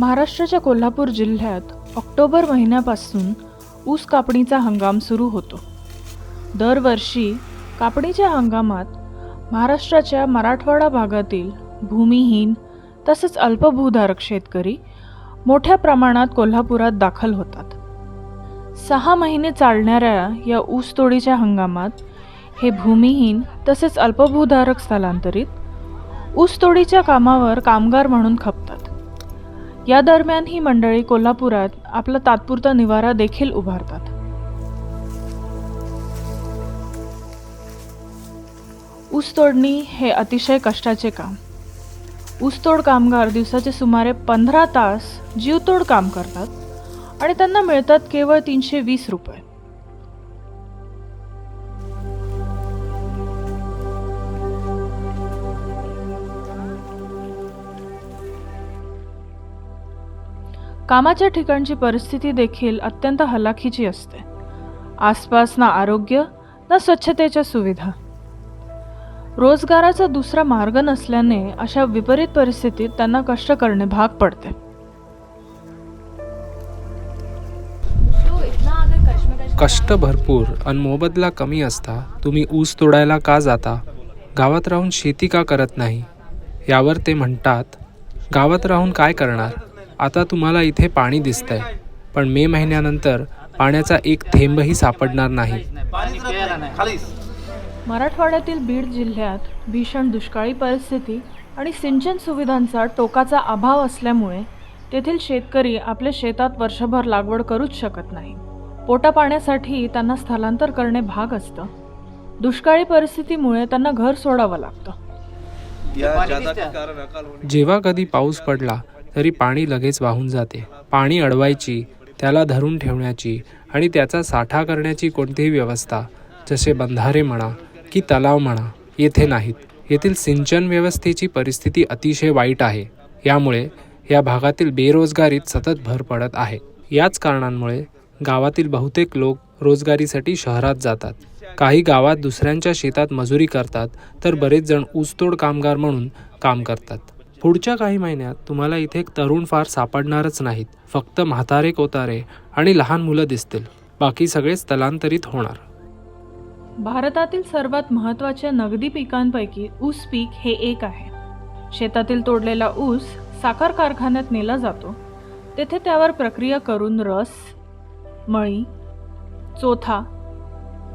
महाराष्ट्राच्या कोल्हापूर जिल्ह्यात ऑक्टोबर महिन्यापासून ऊस कापणीचा हंगाम सुरू होतो. दरवर्षी कापणीच्या हंगामात महाराष्ट्राच्या मराठवाडा भागातील भूमिहीन तसेच अल्पभूधारक शेतकरी मोठ्या प्रमाणात कोल्हापुरात दाखल होतात. सहा महिने चालणाऱ्या या ऊसतोडीच्या हंगामात हे भूमिहीन तसेच अल्पभूधारक स्थलांतरित ऊसतोडीच्या कामावर कामगार म्हणून खपतात. या दरम्यान ही मंडळी कोल्हापुरात आपला तात्पुरता निवारा देखील उभारतात. ऊसतोडणी हे अतिशय कष्टाचे काम. ऊसतोड कामगार दिवसाचे सुमारे पंधरा तास जीवतोड काम करतात आणि त्यांना मिळतात केवळ तीनशे वीस रुपये. कामाच्या ठिकाणची परिस्थिती देखील अत्यंत हलाखीची असते. आसपास ना आरोग्य ना स्वच्छतेच्या सुविधा. रोजगाराचा दुसरा मार्ग नसल्याने अशा विपरीत परिस्थितीत त्यांना कष्ट करणे भाग पडते. कष्ट भरपूर आणि मोबदला कमी असता तुम्ही ऊस तोडायला का जाता? गावात राहून शेती का करत नाही? यावर ते म्हणतात गावात राहून काय करणार? आता तुम्हाला इथे पाणी दिसतंय. पण मे महिन्यानंतर पाण्याचा एक थेंबही सापडणार नाही. मराठवाड्यातील बीड जिल्ह्यात भीषण दुष्काळी परिस्थिती आणि सिंचन सुविधांचा टोकाचा अभाव असल्यामुळे तेथील शेतकरी आपल्या शेतात वर्षभर लागवड करूच शकत नाही. पोटा पाण्यासाठी त्यांना स्थलांतर करणे भाग असतं. दुष्काळी परिस्थितीमुळे त्यांना घर सोडावं लागतं. जेव्हा कधी पाऊस पडला तरी पाणी लगेच वाहून जाते. पाणी अडवायची त्याला धरून ठेवण्याची आणि त्याचा साठा करण्याची कोणतीही व्यवस्था जसे बंधारे म्हणा की तलाव म्हणा येथे नाहीत. येथील सिंचन व्यवस्थेची परिस्थिती अतिशय वाईट आहे. यामुळे या भागातील बेरोजगारीत सतत भर पडत आहे. याच कारणांमुळे गावातील बहुतेक लोक रोजगारीसाठी शहरात जातात. काही गावात दुसऱ्यांच्या शेतात मजुरी करतात तर बरेच जण ऊसतोड कामगार म्हणून काम करतात. पुढच्या काही महिन्यात तुम्हाला इथे एक तरुण फार सापडणारच नाहीत. फक्त म्हातारे कोतारे आणि लहान मुलं दिसतील. बाकी सगळे स्थलांतरित होणार. भारतातील सर्वात महत्त्वाच्या नगदी पिकांपैकी ऊस पीक हे एक आहे. शेतातील तोडलेला ऊस साखर कारखान्यात नेला जातो. तेथे त्यावर प्रक्रिया करून रस मळी चोथा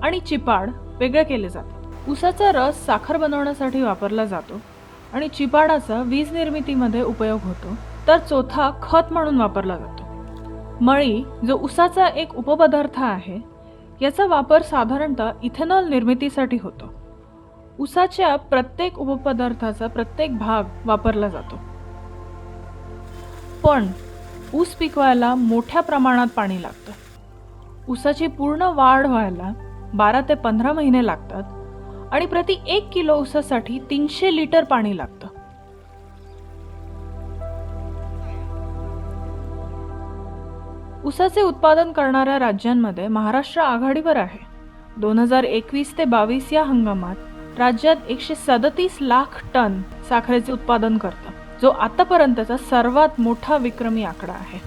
आणि चिपाड वेगळे केले जातात. ऊसाचा रस साखर बनवण्यासाठी वापरला जातो. आणि चिपाडाचा वीज निर्मितीमध्ये उपयोग होतो तर चोथा खत म्हणून वापरला जातो. मळी जो उसाचा एक उपपदार्थ आहे याचा वापर साधारणतः इथेनॉल निर्मितीसाठी होतो. उसाच्या प्रत्येक उपपदार्थाचा प्रत्येक भाग वापरला जातो. पण ऊस पिकवायला मोठ्या प्रमाणात पाणी लागतं. ऊसाची पूर्ण वाढ व्हायला बारा ते पंधरा महिने लागतात आणि प्रति एक किलो ऊसासाठी तीनशे लिटर पाणी लागतं. ऊसाचे उत्पादन करणाऱ्या राज्यांमध्ये महाराष्ट्र आघाडीवर आहे. दोन हजार एकवीस ते बावीस या हंगामात राज्यात एकशे सदतीस लाख टन साखरेचे उत्पादन करतं जो आतापर्यंतचा सर्वात मोठा विक्रमी आकडा आहे.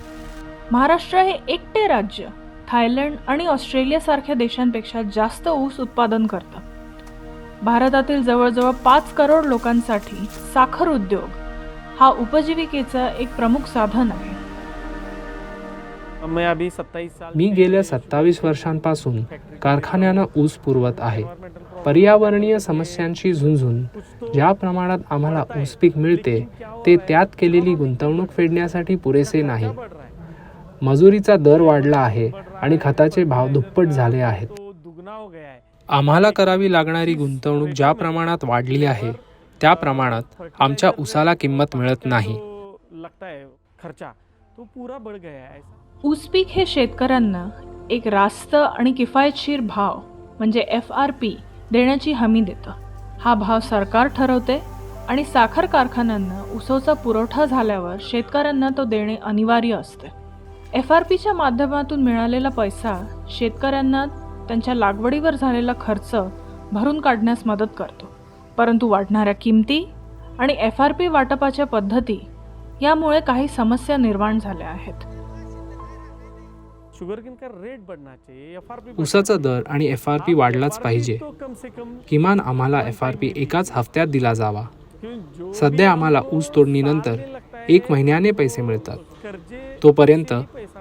महाराष्ट्र हे एकटे राज्य थायलंड आणि ऑस्ट्रेलियासारख्या देशांपेक्षा जास्त ऊस उत्पादन करतं. भारतातील जवळजवळ पाच करोड लोकांसाठी साखर उद्योग हा उपजीविकेचा एक प्रमुख साधन आहे. मैं अभी सत्ताईस साल मी गेल्या सत्तावीस वर्षांपासून कारखान्यानं ऊस पुरवत आहे. पर्यावरणीय समस्यांशी झुंजून ज्या प्रमाणात आम्हाला ऊस पीक मिळते ते त्यात केलेली गुंतवणूक फेडण्यासाठी पुरेसे नाही. मजुरीचा दर वाढला आहे आणि खताचे भाव दुप्पट झाले आहेत. आम्हाला करावी लागणारी गुंतवणूक ज्या प्रमाणात वाढली आहे त्या प्रमाणात आमच्या ऊसाला किंमत मिळत नाही. खर्चा तो बढ़ गया ऊस पीक हे शेतकऱ्यांना एक रास्त आणि किफायतशीर भाव म्हणजे एफ आर पी देण्याची हमी देतं. हा भाव सरकार ठरवते आणि साखर कारखान्यांना ऊसाचा पुरवठा झाल्यावर शेतकऱ्यांना तो देणे अनिवार्य असते. एफ आर पीच्या माध्यमातून मिळालेला पैसा शेतकऱ्यांना त्यांच्या लागवडीवर झालेला खर्च भरून काढण्यास मदत करतो. परंतु वाढणाऱ्या किमती आणि एफ आर पी वाटपाच्या पद्धती यामुळे काही समस्या निर्माण झाल्या आहेत. ऊसाचा दर आणि एफ आर पी वाढलाच पाहिजे. तो कम से कम किमान आम्हाला एफ आर पी एकाच हप्त्यात दिला जावा. सध्या आम्हाला ऊस तोडणीनंतर एक महिन्याने पैसे मिळतात. तोपर्यंत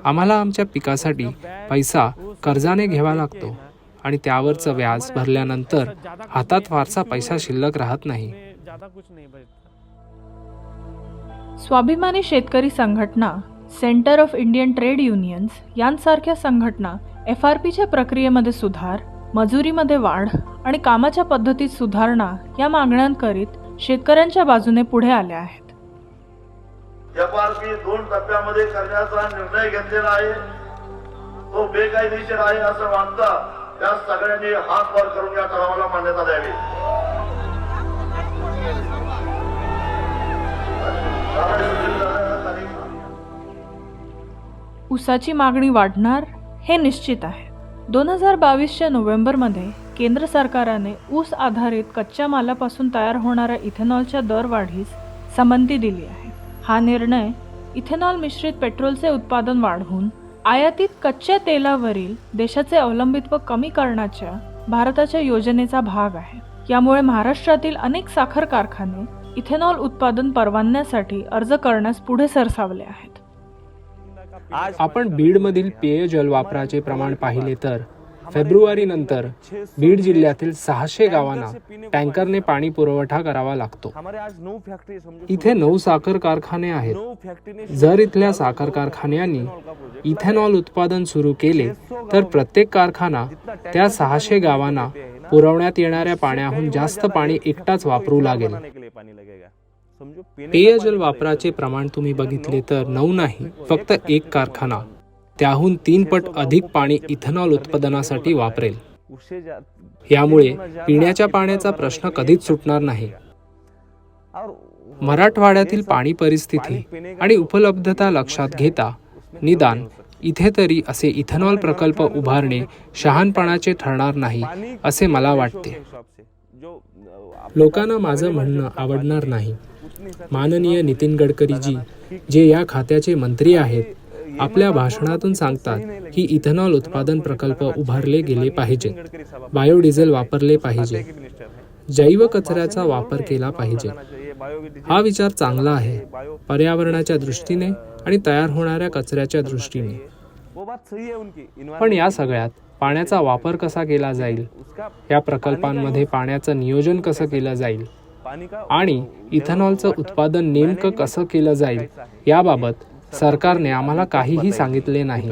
आम्हाला आमच्या पिकासाठी पैसा कर्जाने घ्यावा लागतो आणि त्यावरचं व्याज भरल्यानंतर हातात फारसा पैसा शिल्लक राहत नाही. Swabhimani Shetkari Sanghatana centre of Indian trade unions यांसारख्या संघटना एफ आर पीच्या प्रक्रियेमध्ये सुधार मजुरीमध्ये वाढ आणि कामाच्या पद्धतीत सुधारणा या मागण्यांकरीत शेतकऱ्यांच्या बाजूने पुढे आल्या आहेत. एफ आर पी दोन टप्प्यामध्ये करण्याचा निर्णय घेतलेला आहे. तो बेकायदेशीर आहे असं मानता त्या सगळ्यांनी हात वर करून या ठरावाला मान्यता द्यावी. ऊसाची मागणी वाढणार हे निश्चित आहे. दोन हजार बावीसच्या नोव्हेंबरमध्ये केंद्र सरकारने ऊस आधारित कच्च्या मालापासून तयार होणाऱ्या इथेनॉलच्या दरवाढीस संमती दिली आहे. हा निर्णय इथेनॉल मिश्रित पेट्रोलचे उत्पादन वाढवून आयातीत कच्च्या तेलावरील देशाचे अवलंबित्व कमी करण्याच्या भारताच्या योजनेचा भाग आहे. यामुळे महाराष्ट्रातील अनेक साखर कारखाने इथेनॉल उत्पादन परवानण्यासाठी अर्ज करण्यास पुढे सरसावले आहेत. आपण बीडमधील पेयजल वापराचे प्रमाण पाहिले तर फेब्रुवारी नंतर बीड जिल्ह्यातील सहाशे गावांना टँकरने पाणी पुरवठा करावा लागतो. इथे नऊ साखर कारखाने आहेत. जर इथल्या साखर कारखान्यांनी इथेनॉल उत्पादन सुरू केले तर प्रत्येक कारखाना त्या सहाशे गावांना पुरवण्यात येणाऱ्या पाण्याहून जास्त पाणी एकटाच वापरू लागेल. पेयजल वापराचे प्रमाण तुम्ही बघितले तर नऊ नाही फक्त एक कारखाना. त्याहून तीन पट अधिक पाणी इथेनॉल उत्पादनासाठी वापरेल. यामुळे पिण्याच्या पाण्याचा प्रश्न कधीच सुटणार नाही. मराठवाड्यातील पाणी परिस्थिती आणि उपलब्धता लक्षात घेता निदान. इथे तरी असे इथेनॉल प्रकल्प उभारणे शहाणपणाचे ठरणार नाही असे मला वाटते. लोकांना माझं म्हणणं आवडणार नाही. माननीय नितीन गडकरीजी जे या खात्याचे मंत्री आहेत आपल्या भाषणातून सांगतात की इथेनॉल उत्पादन प्रकल्प उभारले गेले पाहिजेत बायोडिझेल वापरले पाहिजे जैव कचऱ्याचा वापर केला पाहिजे. हा विचार चांगला आहे. पर्यावरणाच्या दृष्टीने आणि तयार होणाऱ्या कचऱ्याच्या दृष्टीने. पण या सगळ्यात पाण्याचा वापर कसा केला जाईल? या प्रकल्पांमध्ये पाण्याचं नियोजन कसं केलं जाईल? आणि इथेनॉलचं उत्पादन नेमकं कसं केलं जाईल? याबाबत सरकारने आम्हाला काहीही सांगितले नाही.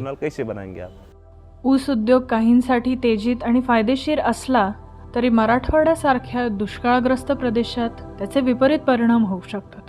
ऊस उद्योग काहींसाठी तेजीत आणि फायदेशीर असला तरी मराठवाड्यासारख्या दुष्काळग्रस्त प्रदेशात त्याचे विपरीत परिणाम होऊ शकतात.